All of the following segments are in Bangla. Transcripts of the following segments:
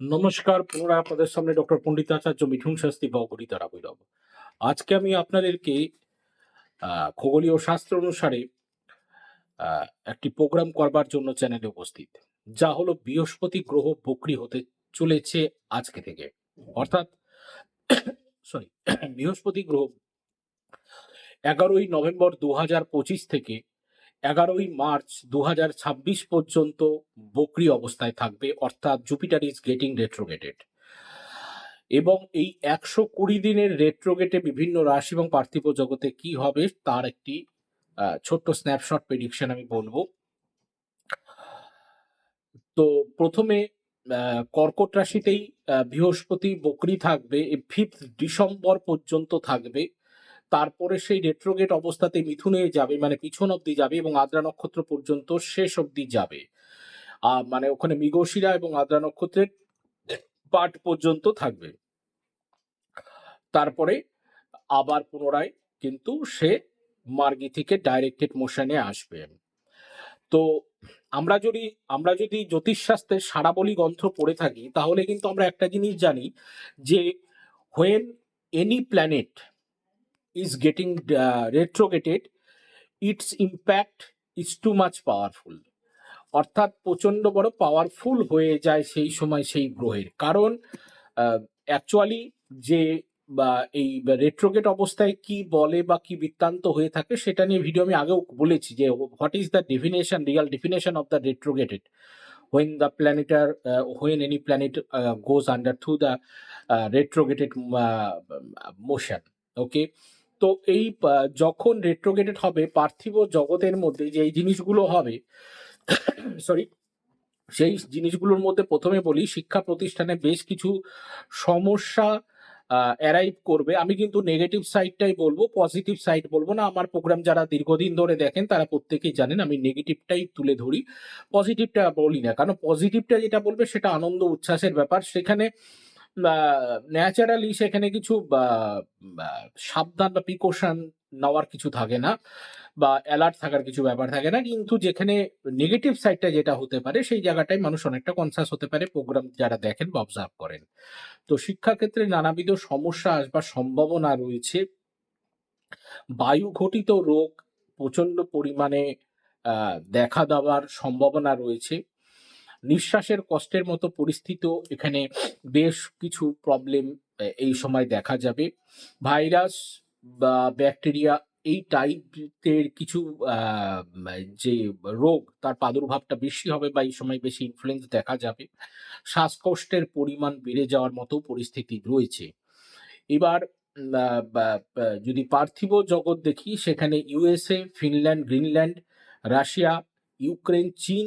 নমস্কার, পুনরায় আপনাদের সামনে ডক্টর পণ্ডিতাচার্য মিঠুন শাস্ত্রী বগরী তারা বৈরব। আজকে আমি আপনাদেরকে খগোলীয় শাস্ত্র অনুসারে একটি প্রোগ্রাম করবার জন্য চ্যানেলে উপস্থিত, যা হলো বৃহস্পতি গ্রহ বক্রি হতে চলেছে আজকে থেকে। অর্থাৎ সরি বৃহস্পতি গ্রহ এগারোই নভেম্বর দু হাজার পঁচিশ থেকে এগারোই মার্চ দু হাজার ছাব্বিশ পর্যন্ত বকরি অবস্থায় থাকবে, অর্থাৎ জুপিটার ইজ গেটিং রেট্রোগেটেড এবং এই একশো কুড়ি দিনের রেট্রোগেটে বিভিন্ন রাশি এবং পার্থিব জগতে কি হবে, তার একটি ছোট্ট স্ন্যাপশট প্রেডিকশন আমি বলব। তো প্রথমে কর্কট রাশিতেই বৃহস্পতি বকরি থাকবে ফিফথ ডিসেম্বর পর্যন্ত থাকবে। তারপরে সেই রেট্রোগেট অবস্থাতে মিথুনে যাবে মানে পিছন অব্দি যাবে এবং আদ্রা নক্ষত্র পর্যন্ত শেষ অবধি যাবে। মানে ওখানে মৃগশিরা এবং আদ্রা নক্ষত্রের পাঠ পর্যন্ত থাকবে। তারপরে আবার পুনরায় কিন্তু সে মার্গি থেকে ডাইরেক্টেড মোশনে আসবে। তো আমরা যদি আমরা যদি জ্যোতিষশাস্ত্রের সারাবলি গ্রন্থ পড়ে থাকি, তাহলে কিন্তু আমরা একটা জিনিস জানি যে when any planet is getting retrograded its impact is too much powerful অর্থাৎ প্রচণ্ড বড় পাওয়ারফুল হয়ে যায় সেই সময় সেই গ্রহের। কারণ অ্যাকচুয়ালি যে বা এই রেট্রোগেট অবস্থায় কি বলে বা কি বৃত্তান্ত হয়ে থাকে সেটা নিয়ে ভিডিও আমি আগেও বলেছি যে what is the definition real definition of the retrograded uh, when any planet uh, goes under through the uh, retrograded uh, motion okay তো এই যখন রেট্রোগেটেড হবে, পার্থিব জগতের মধ্যে যে এই জিনিসগুলো হবে সরি সেই জিনিসগুলোর মধ্যে প্রথমে বলি, শিক্ষা প্রতিষ্ঠানে বেশ কিছু সমস্যা অ্যারাইভ করবে। আমি কিন্তু নেগেটিভ সাইডটাই বলব পজিটিভ সাইড বলব না। আমার প্রোগ্রাম যারা দীর্ঘদিন ধরে দেখেন, তারা প্রত্যেকেই জানেন, আমি নেগেটিভটাই তুলে ধরি। পজিটিভটা বলি না, কারণ পজিটিভটা যেটা বলবে, সেটা আনন্দ উচ্ছ্বাসের ব্যাপার। সেখানে ন্যাচারালি সেখানে কিছু সাবধান বা প্রিকশন নেওয়ার কিছু থাকে না বা অ্যালার্ট থাকার কিছু ব্যাপার থাকে না। কিন্তু যেখানে নেগেটিভ সাইডটা যেটা হতে পারে, সেই জায়গাটায় মানুষ অনেকটা কনসাস হতে পারে প্রোগ্রাম যারা দেখেন বা অবজার্ভ করেন। তো শিক্ষাক্ষেত্রে নানাবিধ সমস্যা আসবার সম্ভাবনা রয়েছে। বায়ু ঘটিত রোগ প্রচণ্ড পরিমাণে দেখা দেওয়ার সম্ভাবনা রয়েছে। নিঃশ্বাসের কষ্টের মতো পরিস্থিতিও এখানে বেশ কিছু প্রবলেম এই সময় দেখা যাবে। ভাইরাস বা ব্যাকটেরিয়া এই টাইপের কিছু যে রোগ, তার প্রাদুর্ভাবটা বেশি হবে বা এই সময় বেশি ইনফ্লুয়েন্স দেখা যাবে। শ্বাসকষ্টের পরিমাণ বেড়ে যাওয়ার মতো পরিস্থিতি রয়েছে। এবার যদি পার্থিব জগৎ দেখি, সেখানে USA Finland Greenland Russia Ukraine চীন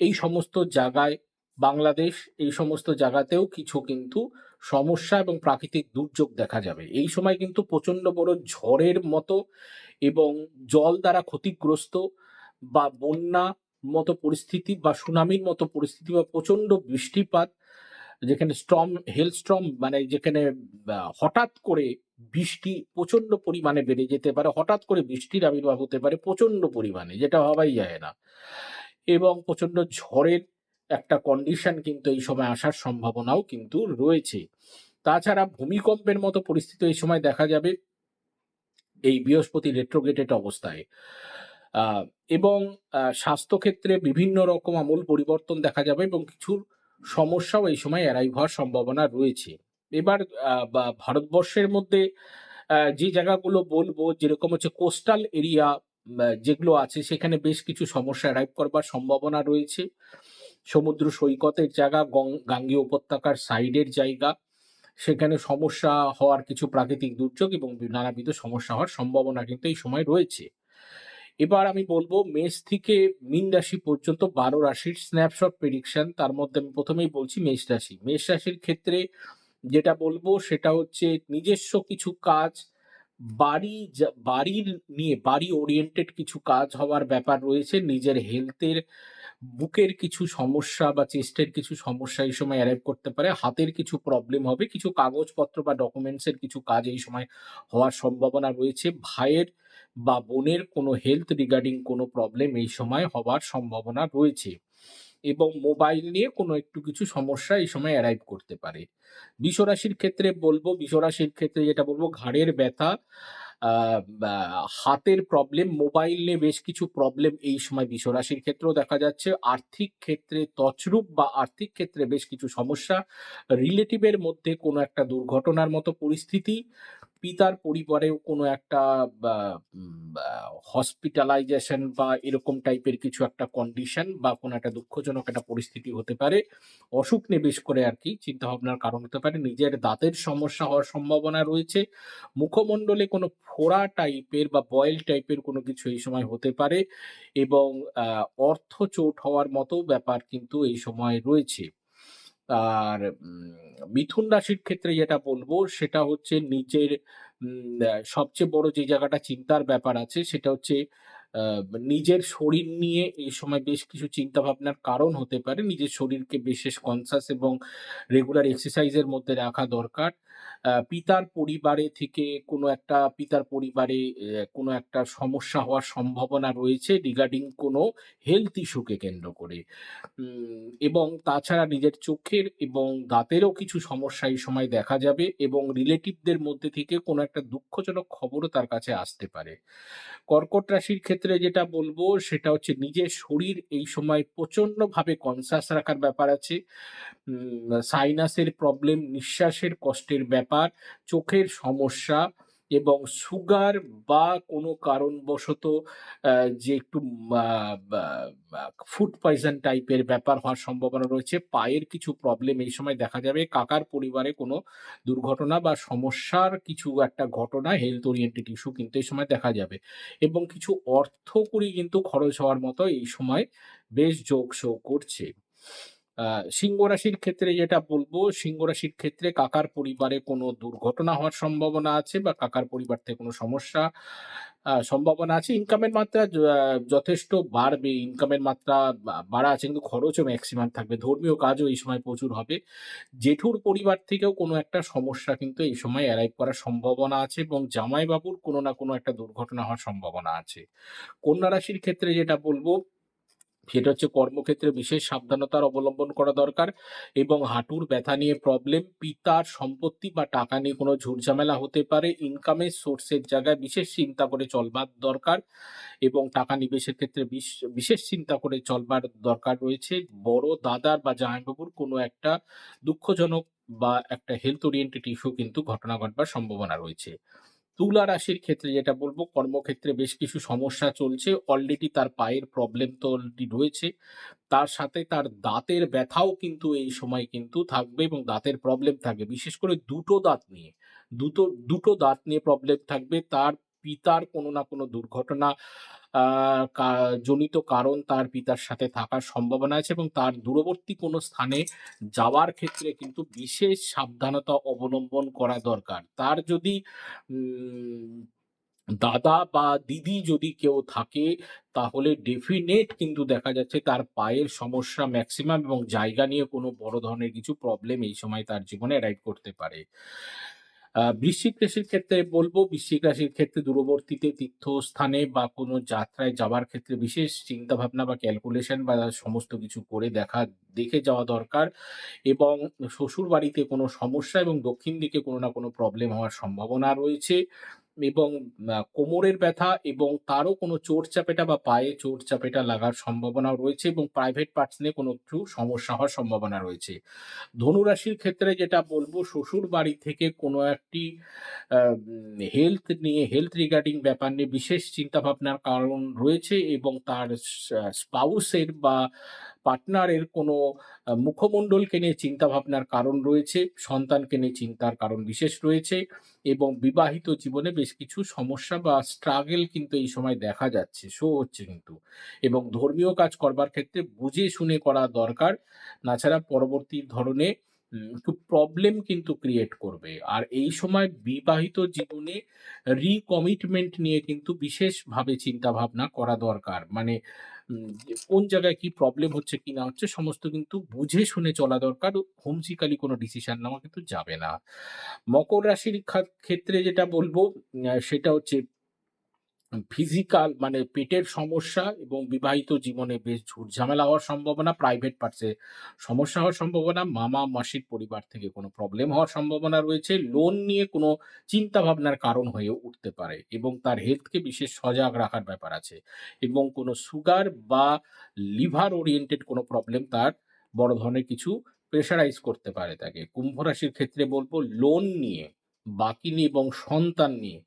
এই সমস্ত জায়গায় বাংলাদেশ এই সমস্ত জায়গাতেও কিছু কিন্তু সমস্যা এবং প্রাকৃতিক দুর্যোগ দেখা যাবে। এই সময় কিন্তু প্রচণ্ড বড় ঝড়ের মতো এবং জল দ্বারা ক্ষতিগ্রস্ত বা বন্যা মতো পরিস্থিতি বা সুনামির মতো পরিস্থিতি বা প্রচণ্ড বৃষ্টিপাত যেখানে স্ট্রম, হেল স্ট্রম মানে যেখানে হঠাৎ করে বৃষ্টি প্রচণ্ড পরিমাণে বেড়ে যেতে পারে, হঠাৎ করে বৃষ্টির আবির্ভাব হতে পারে প্রচণ্ড পরিমাণে, যেটা ভাবাই যায় না। এবং প্রচণ্ড ঝড়ের একটা কন্ডিশন কিন্তু এই সময় আসার সম্ভাবনাও কিন্তু রয়েছে। তাছাড়া ভূমিকম্পের মতো পরিস্থিতি এই সময় দেখা যাবে এই বৃহস্পতি রেট্রোগেটেড অবস্থায়। এবং স্বাস্থ্যক্ষেত্রে বিভিন্ন রকম আমূল পরিবর্তন দেখা যাবে এবং কিছু সমস্যাও এই সময় অ্যারাইভ হওয়ার সম্ভাবনা রয়েছে। এবার ভারতবর্ষের মধ্যে যে জায়গাগুলো বলব যেরকম হচ্ছে কোস্টাল এরিয়া যেগুলো আছে সেখানে বেশ কিছু সমস্যা অ্যারাইভ করবার সম্ভাবনা রয়েছে। সমুদ্র সৈকতের জায়গা গাঙ্গেয় উপত্যকার সাইডের জায়গা, সেখানে সমস্যা হওয়ার কিছু প্রাকৃতিক দুর্যোগ এবং নানাবিধ সমস্যা হওয়ার সম্ভাবনা কিন্তু এই সময় রয়েছে। এবার আমি বলব মেষ থেকে মিন রাশি পর্যন্ত বারো রাশির স্ন্যাপশট প্রেডিকশন তার মধ্যে আমি প্রথমেই বলছি মেষ রাশি। মেষ রাশির ক্ষেত্রে যেটা বলব সেটা হচ্ছে নিজস্ব কিছু কাজ বাড়ি বাড়ির নিয়ে, বাড়ি ওরিয়েন্টেড কিছু কাজ হওয়ার ব্যাপার রয়েছে। নিজের হেলথের বুকের কিছু সমস্যা বা চেস্টের কিছু সমস্যা এই সময় অ্যারাইভ করতে পারে। হাতের কিছু প্রবলেম হবে, কিছু কাগজপত্র বা ডকুমেন্টসের কিছু কাজ এই সময় হওয়ার সম্ভাবনা রয়েছে। ভাইয়ের বা বোনের কোনো হেলথ রিগার্ডিং কোনো প্রবলেম এই সময় হওয়ার সম্ভাবনা রয়েছে। এবং মোবাইল নিয়ে কোনো একটু কিছু সমস্যা এই সময় অ্যারাইভ করতে পারে। বিশ্বরাশির ক্ষেত্রে বলব, বিশ্বরাশির ক্ষেত্রে যেটা বলব, ঘাড়ের ব্যথা হাতের প্রবলেম মোবাইল নিয়ে বেশ কিছু প্রবলেম এই সময় বিশ্বরাশির ক্ষেত্রেও দেখা যাচ্ছে। আর্থিক ক্ষেত্রে তছরূপ বা আর্থিক ক্ষেত্রে বেশ কিছু সমস্যা রিলেটিভের মধ্যে কোনো একটা দুর্ঘটনার মতো পরিস্থিতি পিতার পরিবারেও কোনো একটা হসপিটালাইজেশন বা এরকম টাইপের কিছু একটা কন্ডিশন বা কোনো একটা দুঃখজনক একটা পরিস্থিতি হতে পারে। অসুখ নিবেশ করে আর কি চিন্তা ভাবনার কারণ হতে পারে। নিজের দাঁতের সমস্যা হওয়ার সম্ভাবনা রয়েছে। মুখমণ্ডলে কোনো ফোড়া টাইপের বা বয়েল টাইপের কোনো কিছু এই সময় হতে পারে এবং অর্থ চোট হওয়ার মতো ব্যাপার কিন্তু এই সময় রয়েছে। আর মিথুন রাশির ক্ষেত্রে যেটা বলব সেটা হচ্ছে নিজের সবচেয়ে বড় যে জায়গাটা চিন্তার ব্যাপার আছে সেটা হচ্ছে নিজের শরীর নিয়ে এই সময় বেশ কিছু চিন্তা ভাবনার কারণ হতে পারে। নিজের শরীরকে বিশেষ কনসাস এবং রেগুলার এক্সারসাইজের মধ্যে রাখা দরকার। পিতার পরিবারে থেকে কোনো একটা পিতার পরিবারে কোনো একটা সমস্যা হওয়ার সম্ভাবনা রয়েছে রিগার্ডিং কোনো হেলথ ইস্যুকে কেন্দ্র করে। এবং তাছাড়া নিজের চোখের এবং দাঁতেরও কিছু সমস্যা এই সময় দেখা যাবে এবং রিলেটিভদের মধ্যে থেকে কোনো একটা দুঃখজনক খবরও তার কাছে আসতে পারে। কর্কট রাশির ক্ষেত্রে যেটা বলব সেটা হচ্ছে নিজের শরীর এই সময় প্রচণ্ডভাবে কনসাস রাখার ব্যাপার আছে। সাইনাসের প্রবলেম নিঃশ্বাসের কষ্টের ব্যাপার চোখের সমস্যা এবং সুগার বা কোনো কারণবশত যে একটু ফুড পয়জন টাইপের ব্যাপার হওয়ার সম্ভাবনা রয়েছে, পায়ের কিছু প্রবলেম এই সময় দেখা যাবে। কাকার পরিবারে কোনো দুর্ঘটনা বা সমস্যার কিছু একটা ঘটনা হেলথ ওরিয়েন্টেড ইস্যু কিন্তু এই সময় দেখা যাবে এবং কিছু অর্থ করি কিন্তু খরচ হওয়ার মতো এই সময় বেশ যোগ শো করছে। সিংহ রাশির ক্ষেত্রে যেটা বলব, সিংহ রাশির ক্ষেত্রে কাকার পরিবারে কোনো দুর্ঘটনা হওয়ার সম্ভাবনা আছে বা কাকার পরিবার থেকে কোনো সমস্যা সম্ভাবনা আছে? ইনকামের মাত্রা যথেষ্ট বাড়বে ইনকামের মাত্রা বাড়া আছে কিন্তু খরচও ম্যাক্সিমাম থাকবে। ধর্মীয় কাজও এই সময় প্রচুর হবে। জেঠুর পরিবার থেকেও কোনো একটা সমস্যা কিন্তু এই সময় অ্যারাইভ করার সম্ভাবনা আছে এবং জামাইবাবুর কোনো না কোনো একটা দুর্ঘটনা হওয়ার সম্ভাবনা আছে। কন্যা রাশির ক্ষেত্রে যেটা বলব সেটা হচ্ছে কর্মক্ষেত্রে বিশেষ সাবধানতার অবলম্বন করা দরকার এবং হাঁটুর ব্যথা নিয়ে প্রবলেম পিতার সম্পত্তি বা টাকা নিয়ে কোনো ঝুটঝামেলা হতে পারে ইনকামের সোর্সের জায়গায় বিশেষ চিন্তা করে চলবার দরকার এবং টাকা নিবেশের ক্ষেত্রে বিশ- বিশেষ চিন্তা করে চলবার দরকার রয়েছে। বড় দাদার বা জামাইবাবুর কোনো একটা দুঃখজনক বা একটা হেলথ ওরিয়েন্টেড ইস্যু কিন্তু ঘটনা ঘটবার সম্ভাবনা রয়েছে। তুলা রাশির ক্ষেত্রে যেটা বলব, কর্মক্ষেত্রে বেশ কিছু সমস্যা চলছে। অলরেডি তার পায়ের প্রবলেম তো অলরেডি রয়েছে। তার সাথে তার দাঁতের ব্যথাও কিন্তু এই সময় কিন্তু থাকবে এবং দাঁতের প্রবলেম থাকবে। বিশেষ করে দুটো দাঁত নিয়ে, দুটো দুটো দাঁত নিয়ে প্রবলেম থাকবে। তার পিতার কোনো না কোনো দুর্ঘটনা জনিত কারণ তার পিতার সাথে থাকার সম্ভাবনা আছে এবং তার দূরবর্তী কোনো স্থানে যাওয়ার ক্ষেত্রে কিন্তু বিশেষ সাবধানতা অবলম্বন করা দরকার। তার যদি দাদা বা দিদি যদি কেউ থাকে, তাহলে ডেফিনেট কিন্তু দেখা যাচ্ছে তার পায়ের সমস্যা ম্যাক্সিমাম এবং জায়গা নিয়ে কোনো বড় ধরনের কিছু প্রবলেম এই সময় তার জীবনে রাইড করতে পারে। বৃশ্চিক রাশির ক্ষেত্রে বলব, বৃশ্চিক রাশির ক্ষেত্রে দূরবর্তীতে তীর্থস্থানে বা কোনো যাত্রায় যাওয়ার ক্ষেত্রে বিশেষ চিন্তা ভাবনা বা ক্যালকুলেশন বা সমস্ত কিছু করে দেখা, দেখে যাওয়া দরকার এবং শ্বশুর বাড়িতে কোনো সমস্যা এবং দক্ষিণ দিকে কোনো না কোনো প্রবলেম হওয়ার সম্ভাবনা রয়েছে। এবং কোমরের ব্যথা এবং তারও কোনো চোট চাপেটা বা পায়ে চোট চাপেটা লাগার সম্ভাবনা রয়েছে এবং প্রাইভেট পার্টস নিয়ে কোনো একটু সমস্যা হওয়ার সম্ভাবনা রয়েছে। ধনুরাশির ক্ষেত্রে যেটা বলব, শ্বশুর বাড়ি থেকে কোনো একটি হেলথ নিয়ে হেলথ রিগার্ডিং ব্যাপার নিয়ে বিশেষ চিন্তাভাবনার কারণ রয়েছে এবং তার স্পাউসের বা পার্টনারের কোনো মুখমণ্ডলকে নিয়ে চিন্তা ভাবনার কারণ রয়েছে, সন্তানকে নিয়ে চিন্তার কারণ বিশেষ রয়েছে এবং বিবাহিত জীবনে বেশ কিছু সমস্যা বা স্ট্রাগেল কিন্তু এই সময় দেখা যাচ্ছে শো হচ্ছে কিন্তু এবং ধর্মীয় কাজ করবার ক্ষেত্রে বুঝে শুনে করা দরকার। তাছাড়া পরবর্তী ধরনে একটু প্রবলেম কিন্তু ক্রিয়েট করবে। আর এই সময় বিবাহিত জীবনে রিকমিটমেন্ট নিয়ে কিন্তু বিশেষভাবে চিন্তা ভাবনা করা দরকার। মানে কোন জায়গায় কি প্রবলেম হচ্ছে কি না হচ্ছে, সমস্ত কিন্তু বুঝে শুনে চলা দরকার। হোমসিকালি কোনো ডিসিশন নেওয়া কিন্তু যাবে না। মকর রাশির ক্ষেত্রে যেটা বলব সেটা হচ্ছে ফিজিক্যাল মানে পেটের সমস্যা এবং বিবাহিত জীবনে বেশ ঝুট-ঝামেলা হওয়ার সম্ভাবনা, প্রাইভেট পার্টসে সমস্যা হওয়ার সম্ভাবনা, মামা-মাসির পরিবার থেকে কোনো প্রবলেম হওয়ার সম্ভাবনা রয়েছে, লোন নিয়ে কোনো চিন্তাভাবনার কারণ হয়ে উঠতে পারে এবং তার হেলথকে বিশেষ সজাগ রাখার ব্যাপার আছে এবং কোনো সুগার বা লিভার ওরিয়েন্টেড কোনো প্রবলেম তার বড় ধরনের কিছু প্রেশারাইজ করতে পারে তাকে। কুম্ভ রাশির ক্ষেত্রে বলব লোন নিয়ে, বাকি নিয়ে এবং সন্তান নিয়ে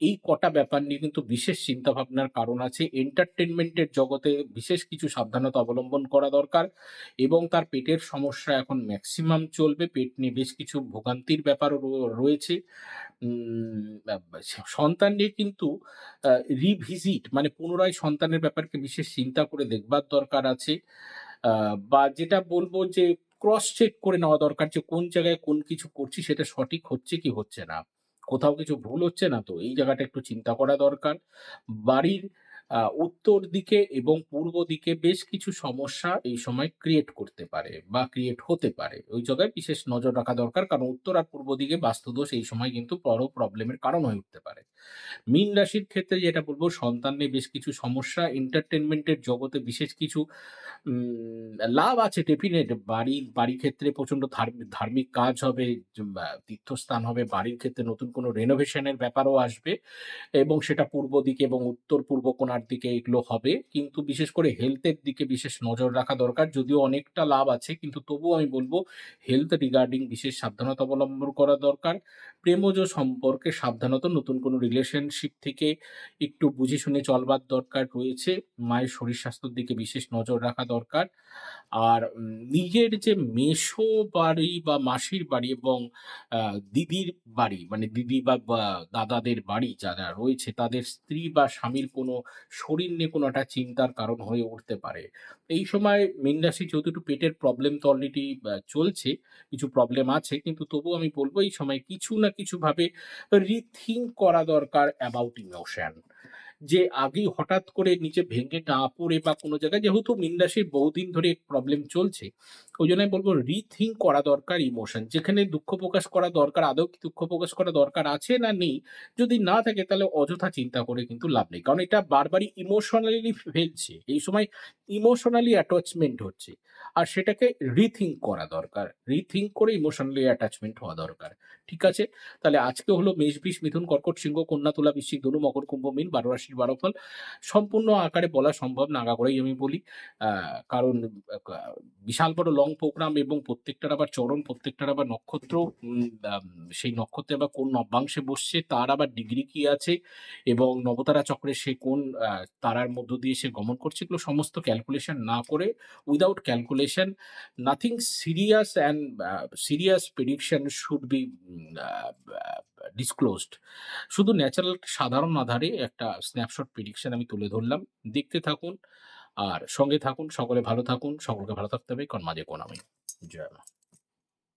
এই কটা ব্যাপার নিয়ে কিন্তু বিশেষ চিন্তাভাবনার কারণ আছে। এন্টারটেইনমেন্টের জগতে বিশেষ কিছু সাবধানতা অবলম্বন করা দরকার এবং তার পেটের সমস্যা এখন ম্যাক্সিমাম চলবে। পেট নিয়ে বেশ কিছু ভোগান্তির ব্যাপারও রয়েছে। সন্তান নিয়ে কিন্তু রিভিজিট মানে পুনরায় সন্তানের ব্যাপারকে বিশেষ চিন্তা করে দেখবার দরকার আছে। বা যেটা বলব যে ক্রস চেক করে নেওয়া দরকার যে কোন জায়গায় কোন কিছু করছি, সেটা সঠিক হচ্ছে কি হচ্ছে না। কোথাও কিছু ভুল হচ্ছে না, তো? এই জায়গাটা একটু চিন্তা করা দরকার। বাড়ির উত্তর দিকে এবং পূর্ব দিকে বেশ কিছু সমস্যা এই সময় ক্রিয়েট করতে পারে বা ক্রিয়েট হতে পারে। ওই জায়গায় বিশেষ নজর রাখা দরকার। কারণ উত্তর আর পূর্ব দিকে বাস্তুদোষ এই সময় কিন্তু বড় প্রবলেমের কারণ হয়ে উঠতে পারে। মীন রাশির ক্ষেত্রে যেটা বলব সন্তান নিয়ে বেশ কিছু সমস্যা, এন্টারটেনমেন্টের জগতে বিশেষ কিছু লাভ আছে ডেফিনিট। বাড়ি বাড়ি ক্ষেত্রে প্রচণ্ড ধার্ম ধার্মিক কাজ হবে, তীর্থস্থান হবে, বাড়ির ক্ষেত্রে নতুন কোনো রেনোভেশনের ব্যাপারও আসবে এবং সেটা পূর্ব দিকে এবং উত্তর-পূর্ব কোণার দিকে এগুলো হবে। কিন্তু বিশেষ করে হেলথের দিকে বিশেষ নজর রাখা দরকার। যদিও অনেকটা লাভ আছে, কিন্তু তবুও আমি বলব হেলথ রিগার্ডিং বিশেষ সাবধানতা অবলম্বন করা দরকার। প্রেমজ সম্পর্কে সাবধানতা, নতুন কোনো রিলেশনশিপ থেকে একটু বুঝে শুনে চলবার দরকার রয়েছে। মায়ের শরীর স্বাস্থ্যের দিকে বিশেষ নজর রাখা দরকার। আর নিজের যে মেসো বাড়ি বা মাসির বাড়ি এবং দিদির বাড়ি মানে দিদি বা, দাদাদের বাড়ি যারা রয়েছে, তাদের স্ত্রী বা স্বামীর কোনো শরীর নিয়ে কোনো একটা চিন্তার কারণ হয়ে উঠতে পারে। এই সময় মীন রাশি যেহেতু একটু পেটের প্রবলেম তো অলরেডি চলছে, কিছু প্রবলেম আছে কিন্তু তবুও আমি বলব এই সময় কিছু না কিছুভাবে রিথিং করা দরকার অ্যাবাউট ইমোশন। যে আগেই হঠাৎ করে নিচে ভেঙে না পড়ে বা কোনো জায়গায় যেহেতু মীন রাশির বহুদিন ধরে প্রবলেম চলছে, ওইজন্য আমি বলব রিথিঙ্ক করা দরকার ইমোশন। যেখানে দুঃখ প্রকাশ করা দরকার আদৌ কি দুঃখ প্রকাশ করা দরকার আছে না নেই? যদি না থাকে তাহলে অযথা চিন্তা করে কিন্তু লাভ নেই। কারণ এটা বারবারই ইমোশনালি ফেলছে। এই সময় ইমোশনালি অ্যাটাচমেন্ট হচ্ছে। আর সেটাকে রিথিঙ্ক করা দরকার। রিথিঙ্ক করে ইমোশনালি অ্যাটাচমেন্ট হওয়া দরকার। ঠিক আছে? তাহলে আজকে হলো মেষ, বৃষ, মিথুন, কর্কট, সিংহ, কন্যা, তুলা, বৃশ্চিক, ধনু, মকর, কুম্ভ, মীন ১২ রাশির ১২ ফল। সম্পূর্ণ আকারে বলা সম্ভব না আগা করেই আমি বলি। কারণ বিশাল বড় লং প্রোগ্রাম এবং প্রত্যেকটার আবার চরণ, প্রত্যেকটার আবার নক্ষত্র সেই নক্ষত্রে আবার কোন নবাংশে বসছে, তার আবার ডিগ্রি কি আছে এবং নবতারা চক্রে সে কোন তারার মধ্য দিয়ে সে গমন করছে এগুলো সমস্ত ক্যালকুলেশন না করে without calculation nothing serious and serious prediction should be disclosed. শুধু ন্যাচারাল সাধারণ আধারে একটা স্ন্যাপশট প্রিডিকশন আমি তুলে ধরলাম। দেখতে থাকুন আর সঙ্গে থাকুন, সকলে ভালো থাকুন, সকলকে ভালো থাকতে হবে। কারণ মাঝে কোন আমি জয়।